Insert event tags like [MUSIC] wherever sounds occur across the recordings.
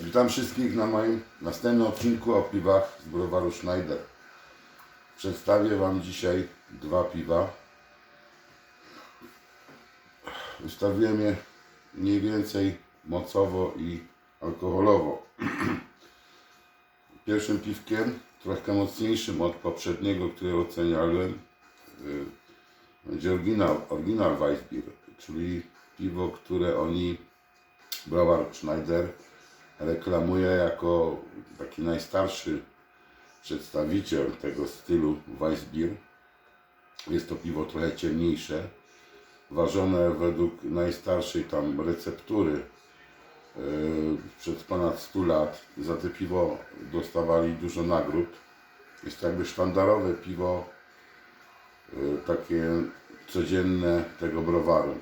Witam wszystkich na moim następnym odcinku o piwach z browaru Schneider. Przedstawię Wam dzisiaj dwa piwa. Ustawiłem je mniej więcej mocowo i alkoholowo. [CLEARS THROAT] Pierwszym piwkiem, trochę mocniejszym od poprzedniego, które oceniałem, y, będzie oryginal, oryginal Weissbier, czyli piwo, które oni, browar Schneider, reklamuje jako taki najstarszy przedstawiciel tego stylu Weissbier. Jest to piwo trochę ciemniejsze, ważone według najstarszej tam receptury yy, przed ponad 100 lat. Za to piwo dostawali dużo nagród. Jest to jakby sztandarowe piwo, yy, takie codzienne tego browaru.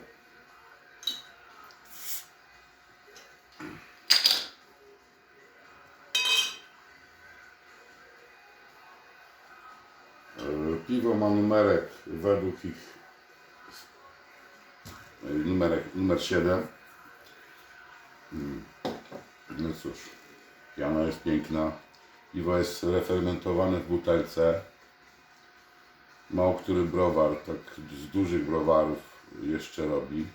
Numerek według ich numerek, numer 7. Mm. No cóż, piana jest piękna. Piwo jest refermentowane w butelce. Mało który browar, tak z dużych browarów jeszcze robi.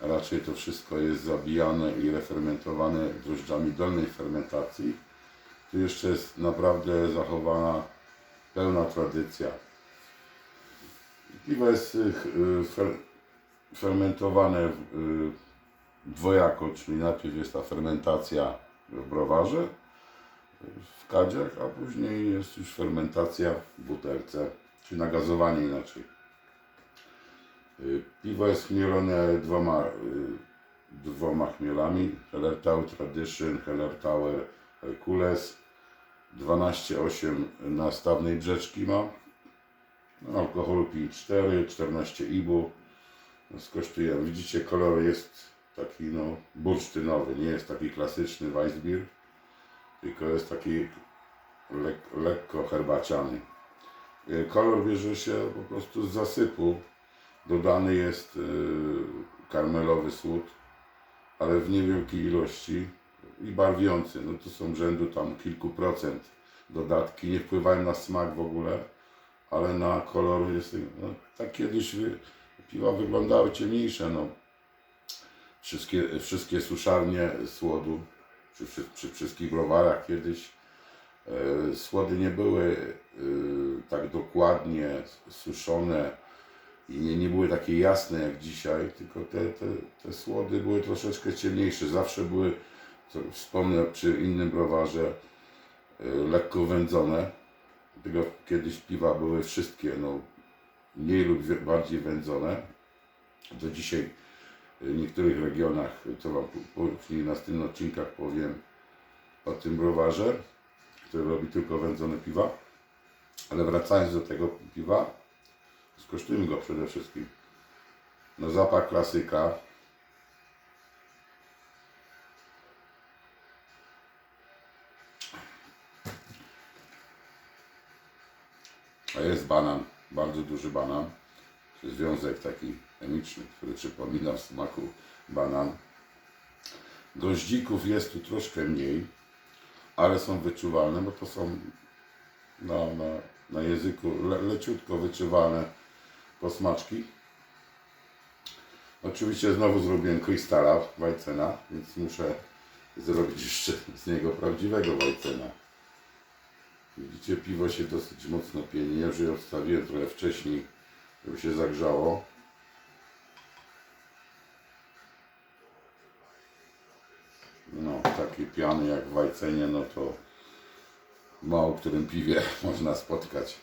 Raczej to wszystko jest zabijane i refermentowane drożdżami dolnej fermentacji. Tu jeszcze jest naprawdę zachowana pełna tradycja. Piwo jest y, y, fer, fermentowane y, dwojako, czyli najpierw jest ta fermentacja w browarze, w kadziach, a później jest już fermentacja w butelce, czy nagazowanie inaczej. Piwo jest chmielone dwoma, dwoma chmielami, Hellertau Tradition, Hellertauer Hercules. 12,8 na stawnej brzeczki ma. Alkoholu 5,4, 14 ibu. Skosztujemy. Widzicie, kolor jest taki no, bursztynowy, nie jest taki klasyczny Weissbier, tylko jest taki lek, lekko herbaciany. Y, Kolor bierze się po prostu z zasypu. Dodany jest y, karmelowy słód, ale w niewielkiej ilości i barwiący. No to są rzędu tam kilku procent dodatki. Nie wpływają na smak w ogóle, ale na kolor jest. No, tak kiedyś piwa wyglądały ciemniejsze. No. Wszystkie, wszystkie suszarnie słodu przy, przy, przy wszystkich browarach kiedyś e, słody nie były e, tak dokładnie suszone i nie, nie były takie jasne jak dzisiaj, tylko te, te, te słody były troszeczkę ciemniejsze. Zawsze były co wspomnę przy innym browarze, y, lekko wędzone. Tylko kiedyś piwa były wszystkie, no, mniej lub bardziej wędzone. Do dzisiaj w niektórych regionach, co Wam później w następnych odcinkach powiem o tym browarze, który robi tylko wędzone piwa. Ale wracając do tego piwa, skosztujmy go przede wszystkim. No zapach klasyka, banan, bardzo duży banan. Związek taki chemiczny, który przypomina w smaku banan. Goździków jest tu troszkę mniej, ale są wyczuwalne, bo to są na, na, na języku le, leciutko wyczuwalne posmaczki. Oczywiście znowu zrobiłem krystala Wajcena, więc muszę zrobić jeszcze z niego prawdziwego Wajcena. Widzicie, piwo się dosyć mocno pieni. Ja już je odstawiłem trochę wcześniej, żeby się zagrzało. No, takie piany jak w Wajcenie, no to mało którym piwie [LAUGHS] można spotkać.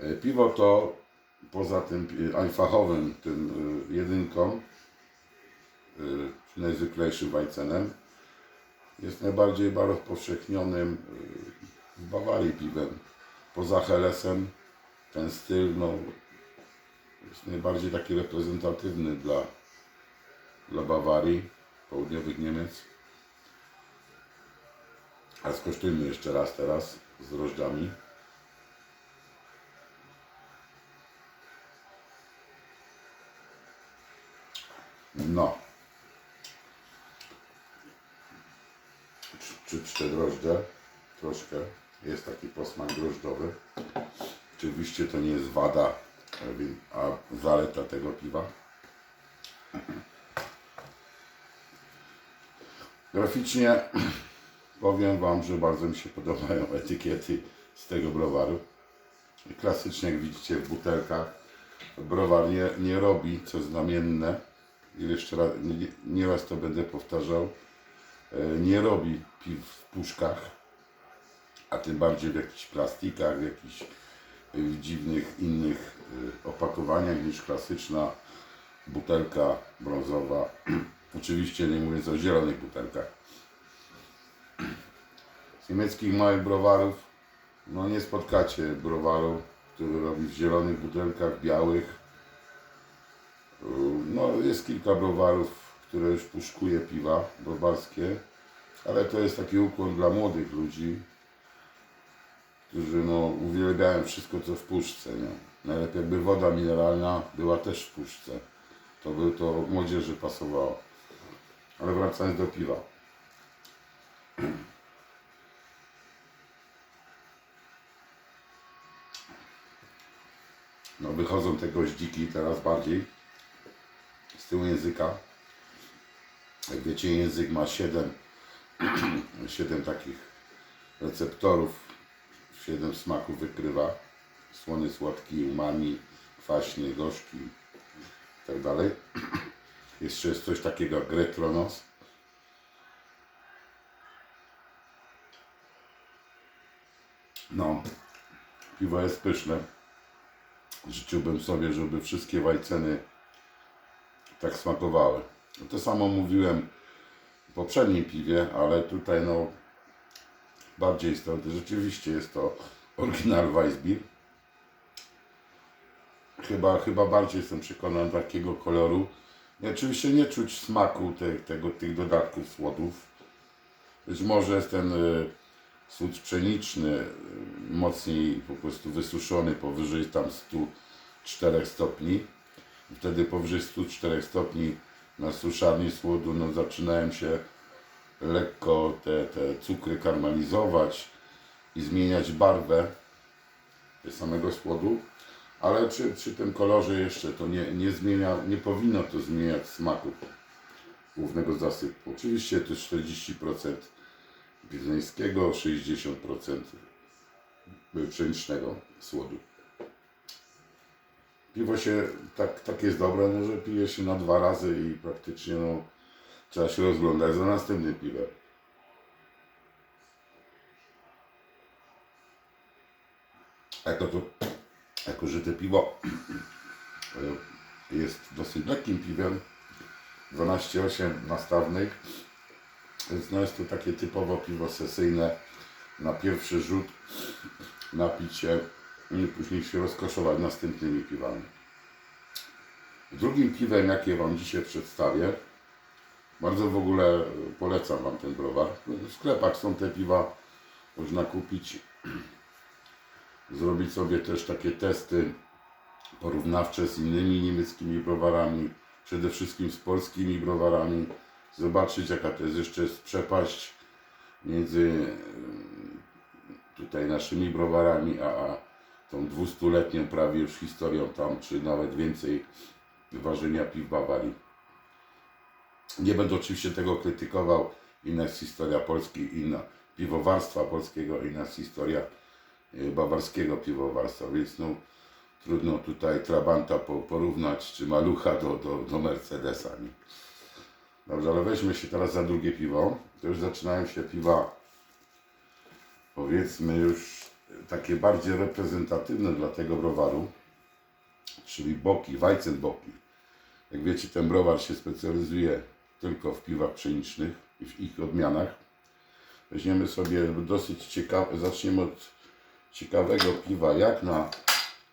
E, Piwo to poza tym einfachowym, tym y, jedynką, y, najzwyklejszym Wajcenem, jest najbardziej bardzo powszechnionym y, w Bawarii piwem. Poza Hellesem ten styl no, jest najbardziej taki reprezentatywny dla, dla Bawarii, południowych Niemiec. A skosztujmy jeszcze raz teraz z drożdżami. No. Drożdże, troszkę. Jest taki posmak drożdżowy. Oczywiście to nie jest wada, a zaleta tego piwa. Graficznie powiem Wam, że bardzo mi się podobają etykiety z tego browaru. Klasycznie, jak widzicie w butelkach, browar nie, nie robi, co znamienne. I jeszcze raz, nie, to będę powtarzał, nie robi piw w puszkach, a tym bardziej w jakichś plastikach, w jakichś e, dziwnych innych e, opakowaniach niż klasyczna butelka brązowa. [CLEARS THROAT] Oczywiście nie mówiąc o zielonych butelkach. Z niemieckich małych browarów no nie spotkacie browaru, który robi w zielonych butelkach, białych. No jest kilka browarów, które już puszkuje piwa browarskie, ale to jest taki ukłon dla młodych ludzi, którzy no uwielbiają wszystko co w puszce, nie? Najlepiej jakby woda mineralna była też w puszce. To by to młodzieży pasowało. Ale wracając do piwa. No wychodzą te goździki teraz bardziej z tyłu języka. Jak wiecie, język ma 7, 7 [CLEARS THROAT] takich receptorów, 7 smaków wykrywa. Słony, słodki, umami, kwaśny, gorzki i tak dalej. [CLEARS THROAT] Jeszcze jest coś takiego jak retronos. No, piwo jest pyszne. Życzyłbym sobie, żeby wszystkie wajceny tak smakowały. No To samo mówiłem w poprzednim piwie, ale tutaj no bardziej stąd rzeczywiście jest to oryginal Weissbier. Chyba, chyba bardziej jestem przekonany takiego koloru. I oczywiście nie czuć smaku te, tego, tych dodatków słodów. Być może jest ten y, sód pszeniczny y, mocniej po prostu wysuszony powyżej tam 104 stopni. Wtedy powyżej 104 stopni na suszarni słodu no, zaczynają się lekko te, te cukry karmelizować i zmieniać barwę samego słodu. Ale przy, przy tym kolorze jeszcze to nie, nie zmienia, nie powinno to zmieniać smaku głównego zasypu. Oczywiście to jest 40% wiedeńskiego, 60% pszenicznego słodu. Piwo się tak, tak jest dobre, no, że pije się na dwa razy i praktycznie no, trzeba się rozglądać za następnym piwem. Jako to, jako że to piwo e, jest dosyć lekkim piwem, 12,8 nastawnych, więc no jest to takie typowo piwo sesyjne na pierwszy rzut napić się i później się rozkoszować następnymi piwami. Drugim piwem, jakie Wam dzisiaj przedstawię, bardzo w ogóle polecam Wam ten browar. W sklepach są te piwa, można kupić, [CLEARS THROAT] zrobić sobie też takie testy porównawcze z innymi niemieckimi browarami, przede wszystkim z polskimi browarami, zobaczyć jaka to jest jeszcze jest przepaść między em, tutaj naszymi browarami, a, a tą dwustuletnią prawie już historią tam, czy nawet więcej ważenia piw Bawarii. Nie będę oczywiście tego krytykował, inna jest historia Polski, inna piwowarstwa polskiego, inna jest historia e, bawarskiego piwowarstwa, więc no trudno tutaj Trabanta po, porównać, czy Malucha do, do, do Mercedesa. Nie? Dobrze, ale weźmy się teraz za drugie piwo. To już zaczynają się piwa, powiedzmy już takie bardziej reprezentatywne dla tego browaru, czyli boki, Weizenboki. Jak wiecie, ten browar się specjalizuje tylko w piwach pszenicznych i w ich odmianach. Weźmiemy sobie dosyć ciekawe, zaczniemy od ciekawego piwa, jak na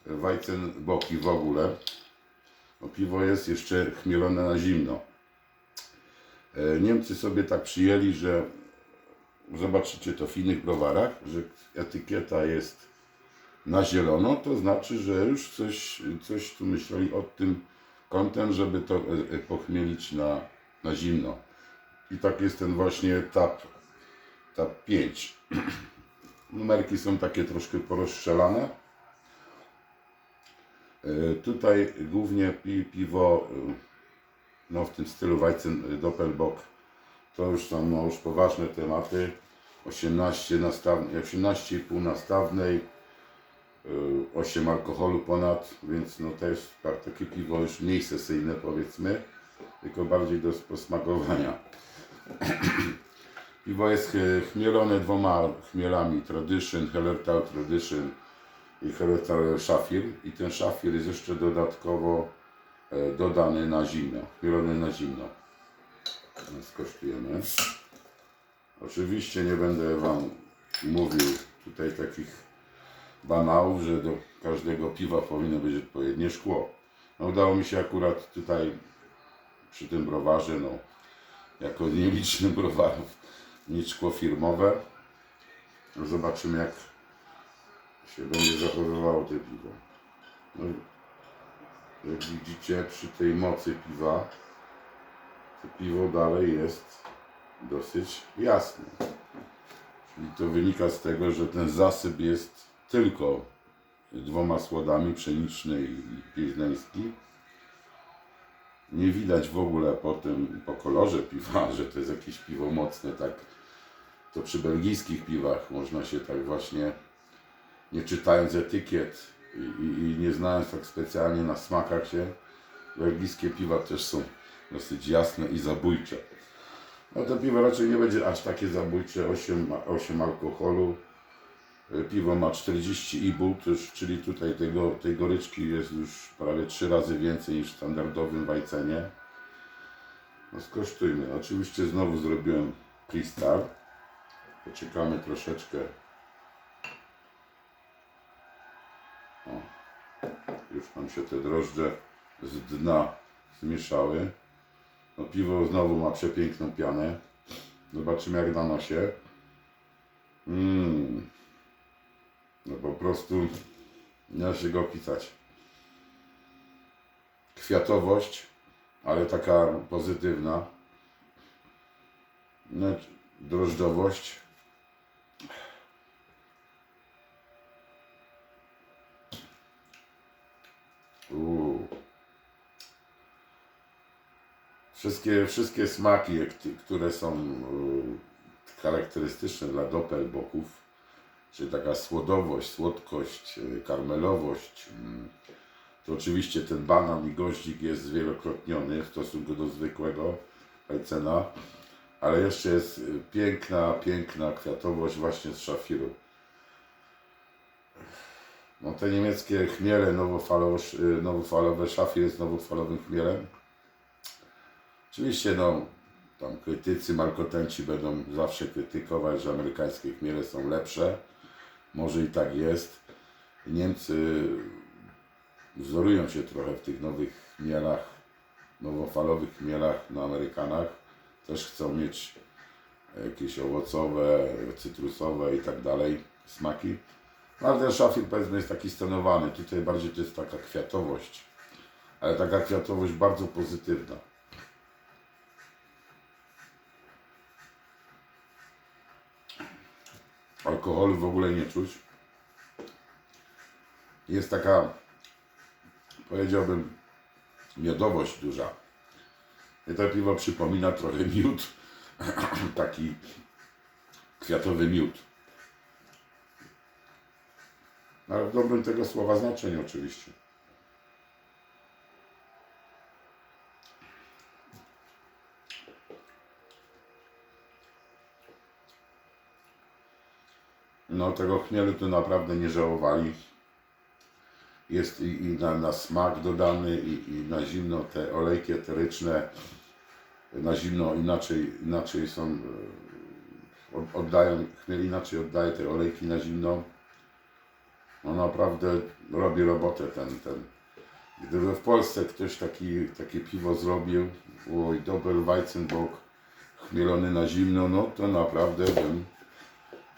Weizenboki w ogóle. No, piwo jest jeszcze chmielone na zimno. E, Niemcy sobie tak przyjęli, że zobaczycie to w innych browarach, że etykieta jest na zielono, to znaczy, że już coś, coś tu myśleli o tym kątem, żeby to e, e, pochmielić na, na zimno. I tak jest ten właśnie tap, 405. [CLEARS THROAT] Numerki są takie troszkę porozstrzelane. E, Tutaj głównie pi, piwo no, w tym stylu Weizen Doppelbock to już są no, już poważne tematy. 18 nastawnej, 18,5 nastawnej, y, 8 alkoholu ponad, więc no tak, takie piwo już mniej sesyjne powiedzmy, tylko bardziej do posmakowania. [CLEARS THROAT] Piwo jest chmielone dwoma chmielami, Tradition, Hellertau Tradition i Hellertau Szafir i ten szafir jest jeszcze dodatkowo e, dodany na zimno, chmielony na zimno. Skosztujemy. Oczywiście nie będę Wam mówił tutaj takich banałów, że do każdego piwa powinno być odpowiednie szkło. No, udało mi się akurat tutaj przy tym browarze, no, jako nieliczny browarów, mieć szkło firmowe. Zobaczymy jak się będzie zachowywało to piwo. No, jak widzicie przy tej mocy piwa, piwo dalej jest dosyć jasne. Czyli to wynika z tego, że ten zasyp jest tylko dwoma słodami, pszeniczny i pilzneński. Nie widać w ogóle po tym, po kolorze piwa, [LAUGHS] że to jest jakieś piwo mocne, tak. To przy belgijskich piwach można się tak właśnie, nie czytając etykiet i, i, i nie znając tak specjalnie na smakach się, belgijskie piwa też są dosyć jasne i zabójcze. No to piwo raczej nie będzie aż takie zabójcze, 8, ma- 8 alkoholu. Y, Piwo ma 40 IBU, czyli tutaj tego, tej goryczki jest już prawie 3 razy więcej niż w standardowym wajcenie. No skosztujmy. Oczywiście znowu zrobiłem kristal. Poczekamy troszeczkę. O. Już nam się te drożdże z dna zmieszały. No piwo znowu ma przepiękną pianę. Zobaczymy jak na nosie. Mmm. No po prostu nie da się go opisać. Kwiatowość, ale taka pozytywna. No, drożdżowość. Uuu. Wszystkie, smaki, które są y, charakterystyczne dla doppelbocków, czyli taka słodowość, słodkość, y, karmelowość, mm, to oczywiście ten banan i goździk jest zwielokrotniony w stosunku do zwykłego Weizena, ale jeszcze jest y, piękna, piękna kwiatowość właśnie z szafiru. No te niemieckie chmiele nowofalowe, nowofalowe, szafir jest nowofalowym chmielem. Oczywiście, no, tam krytycy, malkotenci będą zawsze krytykować, że amerykańskie chmiele są lepsze. Może i tak jest. Niemcy wzorują się trochę w tych nowych chmielach, nowofalowych chmielach na Amerykanach. Też chcą mieć jakieś owocowe, cytrusowe i tak dalej smaki. Ale ten szafir powiedzmy jest taki stonowany. Tutaj bardziej to jest taka kwiatowość. Ale taka kwiatowość bardzo pozytywna. Alkoholu w ogóle nie czuć. Jest taka, powiedziałbym, miodowość duża. I to piwo przypomina trochę miód, [CLEARS THROAT] taki kwiatowy miód. Ale w dobrym tego słowa znaczeniu oczywiście. No tego chmielu to naprawdę nie żałowali. Jest i, i na, na smak dodany i, i na zimno te olejki eteryczne na zimno inaczej, inaczej są e, od- oddają, chmiel inaczej oddaje te olejki na zimno. No naprawdę robi robotę ten, ten. Gdyby w Polsce ktoś taki, takie piwo zrobił, oj, Doppelweizenbock, chmielony na zimno, no to naprawdę bym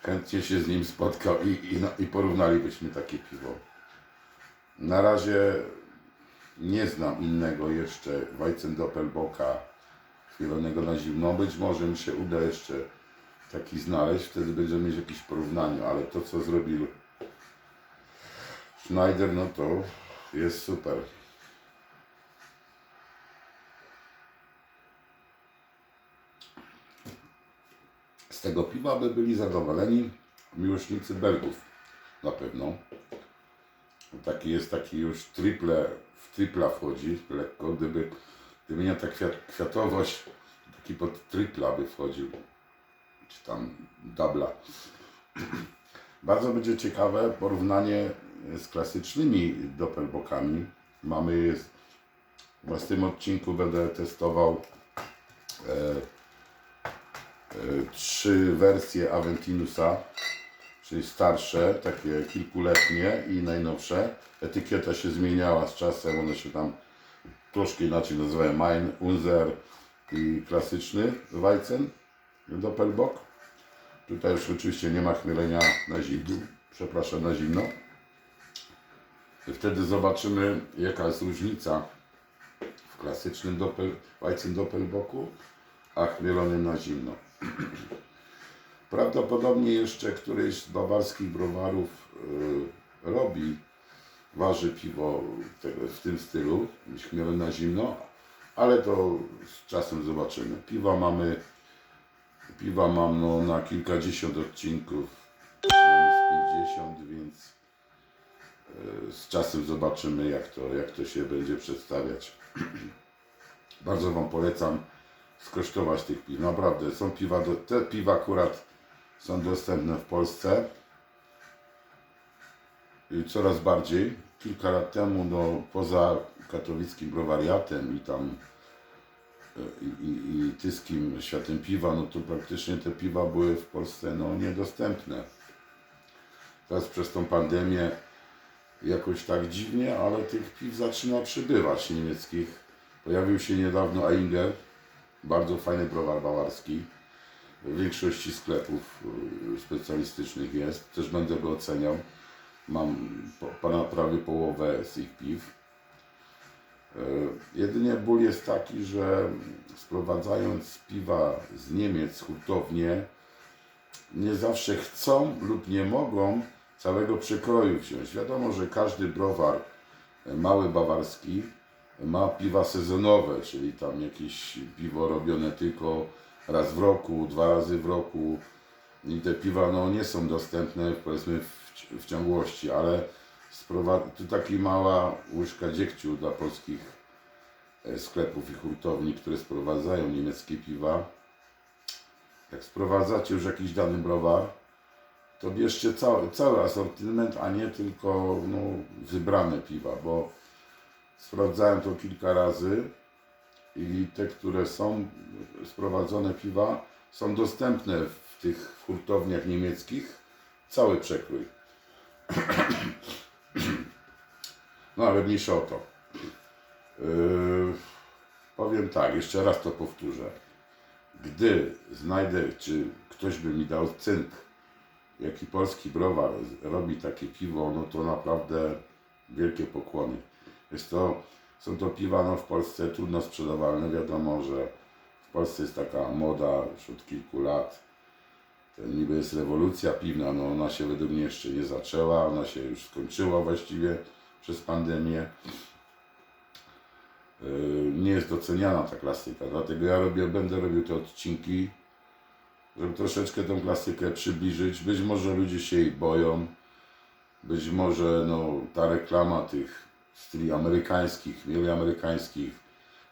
chętnie się z nim spotkał i, i, no, i porównalibyśmy takie piwo. Na razie nie znam innego jeszcze Weizen Doppelbocka chwielonego na zimno. Być może mi się uda jeszcze taki znaleźć, wtedy będziemy mieć jakieś porównanie, ale to co zrobił Schneider, no to jest super. Tego piwa by byli zadowoleni miłośnicy Belgów na pewno. Taki jest taki już triple, w tripla wchodzi lekko, gdyby, gdyby nie ta kwiat, kwiatowość, taki pod tripla by wchodził, czy tam dubla. [CLEARS THROAT] Bardzo będzie ciekawe porównanie z klasycznymi doppelbockami. Mamy w tym odcinku będę testował e, e, trzy wersje Aventinusa, czyli starsze, takie kilkuletnie i najnowsze. Etykieta się zmieniała z czasem, one się tam troszkę inaczej nazywają Mein, Unser i klasyczny Weizen Doppelbock. Tutaj już oczywiście nie ma chmielenia na zimno, przepraszam, na zimno. Wtedy zobaczymy jaka jest różnica w klasycznym doppel, Weizen Doppelbocku, a chmielonym na zimno. [CLEARS THROAT] Prawdopodobnie jeszcze któryś z bawarskich browarów y, robi, waży piwo tego, w tym stylu, chmielone na zimno, ale to z czasem zobaczymy. Piwa mamy, piwa mam no, na kilkadziesiąt odcinków, z 50, więc y, z czasem zobaczymy jak to, jak to się będzie przedstawiać. [CLEARS THROAT] Bardzo Wam polecam skosztować tych piw. Naprawdę, są piwa, do, te piwa akurat są dostępne w Polsce i coraz bardziej. Kilka lat temu, no, poza katowickim browariatem i tam e, i, i, i tyskim światem piwa, no to praktycznie te piwa były w Polsce no, niedostępne. Teraz przez tą pandemię jakoś tak dziwnie, ale tych piw zaczyna przybywać niemieckich. Pojawił się niedawno Ainger, bardzo fajny browar bawarski. W większości sklepów y, specjalistycznych jest. Też będę go oceniał. Mam pana prawie połowę z ich piw. Y, Jedynie ból jest taki, że sprowadzając piwa z Niemiec hurtownie, nie zawsze chcą lub nie mogą całego przekroju wziąć. Wiadomo, że każdy browar e, mały bawarski ma piwa sezonowe, czyli tam jakieś piwo robione tylko raz w roku, dwa razy w roku i te piwa no, nie są dostępne powiedzmy w, w ciągłości, ale tu taki mała łyżka dziegciu dla polskich e, sklepów i hurtowni, które sprowadzają niemieckie piwa. Jak sprowadzacie już jakiś dany browar, to bierzcie cały, cały asortyment, a nie tylko no, wybrane piwa, bo sprawdzałem to kilka razy i te, które są sprowadzone piwa, są dostępne w tych hurtowniach niemieckich, cały przekrój. No ale mniejsza o to. Yy, powiem tak, jeszcze raz to powtórzę. Gdy znajdę, czy ktoś by mi dał cynk, jaki polski browar robi takie piwo, no to naprawdę wielkie pokłony. Jest to, są to piwa no, w Polsce trudno sprzedawalne. Wiadomo, że w Polsce jest taka moda już od kilku lat. To niby jest rewolucja piwna, no ona się według mnie jeszcze nie zaczęła, ona się już skończyła właściwie przez pandemię. Yy, Nie jest doceniana ta klasyka, dlatego ja robię, będę robił te odcinki, żeby troszeczkę tą klasykę przybliżyć. Być może ludzie się jej boją, być może no, ta reklama tych styli amerykańskich, mieli amerykańskich,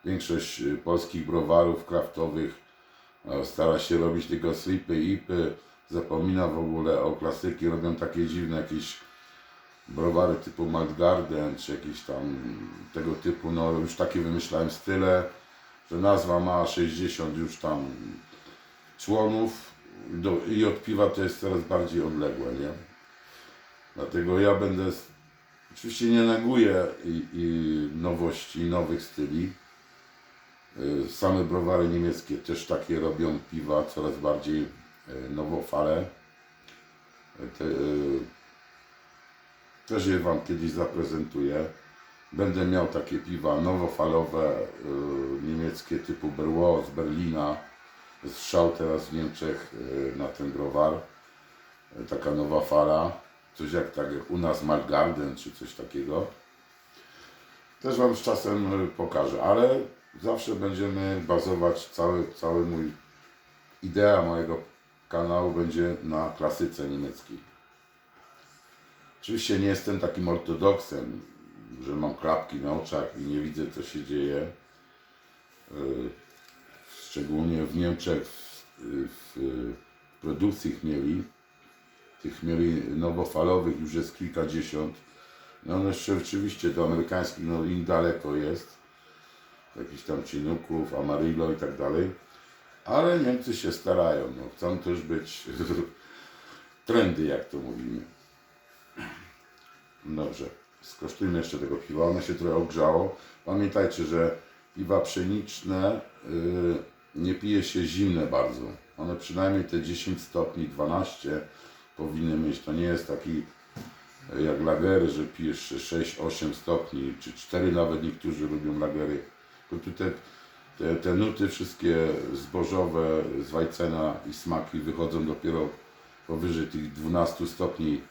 większość y, polskich browarów kraftowych stara się robić tylko slipy, ipy, zapomina w ogóle o klasyki, robią takie dziwne jakieś browary typu Malt Garden, czy jakieś tam tego typu, no już takie wymyślałem style, że nazwa ma 60 już tam członów do, i od piwa to jest coraz bardziej odległe, nie? Dlatego ja będę, oczywiście nie neguję i, i nowości, nowych styli. Y, Same browary niemieckie też takie robią piwa, coraz bardziej y, nowofale. Y, Te, też je Wam kiedyś zaprezentuję. Będę miał takie piwa nowofalowe, niemieckie typu Berło z Berlina, strzał teraz w Niemczech na ten browar. Taka nowa fala. Coś jak tak u nas Margarden czy coś takiego. Też Wam z czasem y, pokażę, ale zawsze będziemy bazować, cały, cały mój idea mojego kanału będzie na klasyce niemieckiej. Oczywiście nie jestem takim ortodoksem, że mam klapki na oczach i nie widzę co się dzieje. Y, Szczególnie w Niemczech w, w produkcji chmieli, tych chmieli nowofalowych już jest kilkadziesiąt. No one jeszcze rzeczywiście do amerykańskich no im daleko jest. Jakichś tam Chinuków, Amarillo i tak dalej. Ale Niemcy się starają, no, chcą też być [LAUGHS] trendy, jak to mówimy. Dobrze, skosztujmy jeszcze tego piwa. Ono się trochę ogrzało. Pamiętajcie, że piwa pszeniczne yy, nie pije się zimne bardzo. One przynajmniej te 10 stopni, 12 powinny mieć. To nie jest taki yy, jak lagery, że pijesz 6-8 stopni, czy 4 nawet niektórzy lubią lagery. Tylko tu te, te, te nuty wszystkie zbożowe z Wajcena i smaki wychodzą dopiero powyżej tych 12 stopni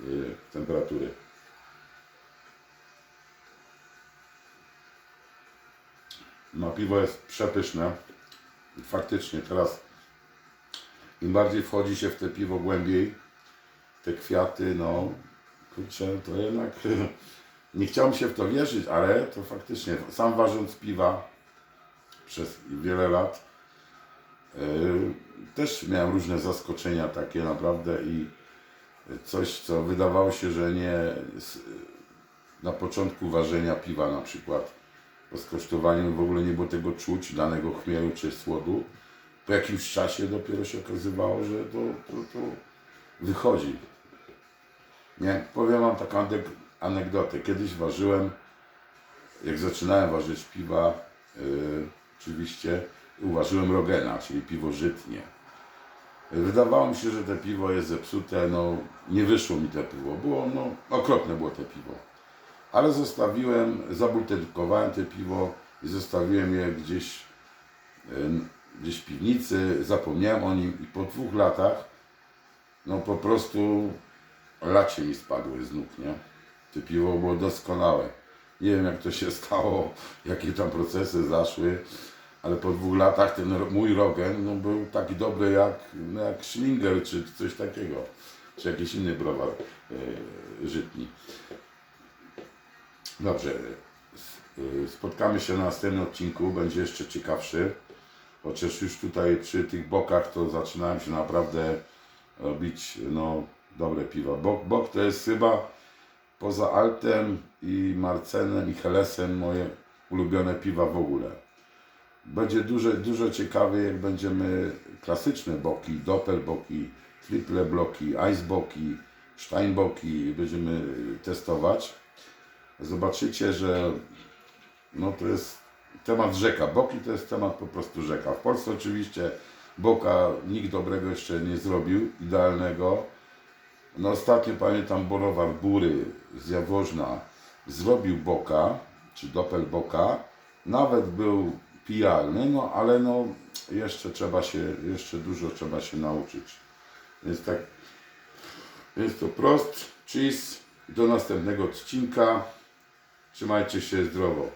yy, temperatury. No piwo jest przepyszne. Faktycznie teraz im bardziej wchodzi się w te piwo głębiej, te kwiaty, no kurczę, to jednak [LAUGHS] nie chciałem się w to wierzyć, ale to faktycznie, sam ważąc piwa przez wiele lat, yy, też miałem różne zaskoczenia takie naprawdę i coś, co wydawało się, że nie na początku ważenia piwa na przykład po skosztowaniu w ogóle nie było tego czuć, danego chmielu czy słodu. Po jakimś czasie dopiero się okazywało, że to, to, to wychodzi. Nie, powiem Wam taką anegdotę. Kiedyś ważyłem, jak zaczynałem ważyć piwa, yy, oczywiście uważyłem Rogena, czyli piwo żytnie. Wydawało mi się, że te piwo jest zepsute, no nie wyszło mi te piwo, było, no okropne było te piwo. Ale zostawiłem, zabutelkowałem te piwo i zostawiłem je gdzieś, em, gdzieś w piwnicy, zapomniałem o nim i po dwóch latach, no po prostu lacie mi spadły z nóg, nie? To piwo było doskonałe. Nie wiem jak to się stało, [LAUGHS] jakie tam procesy zaszły, ale po dwóch latach ten mój Rogen no, był taki dobry jak, no, jak Schlinger czy coś takiego, czy jakiś inny browar e, żytni. Dobrze, s- y, spotkamy się na następnym odcinku, będzie jeszcze ciekawszy. Chociaż już tutaj przy tych bokach to zaczynałem się naprawdę robić no, dobre piwa. Bok, bok to jest chyba poza Altem i Marcenem i Helesem moje ulubione piwa w ogóle. Będzie dużo, dużo ciekawie, jak będziemy klasyczne boki, doppelboki, triple bloki, iceboki, steinboki będziemy testować. Zobaczycie, że no to jest temat rzeka. Boki to jest temat po prostu rzeka. W Polsce oczywiście boka nikt dobrego jeszcze nie zrobił, idealnego. No ostatnio pamiętam Borowar Bury z Jaworzna zrobił boka, czy doppelboka. Nawet był pijalny, no ale no jeszcze trzeba się, jeszcze dużo trzeba się nauczyć. Więc tak, więc to prost, cheese. Do następnego odcinka. Trzymajcie się zdrowo.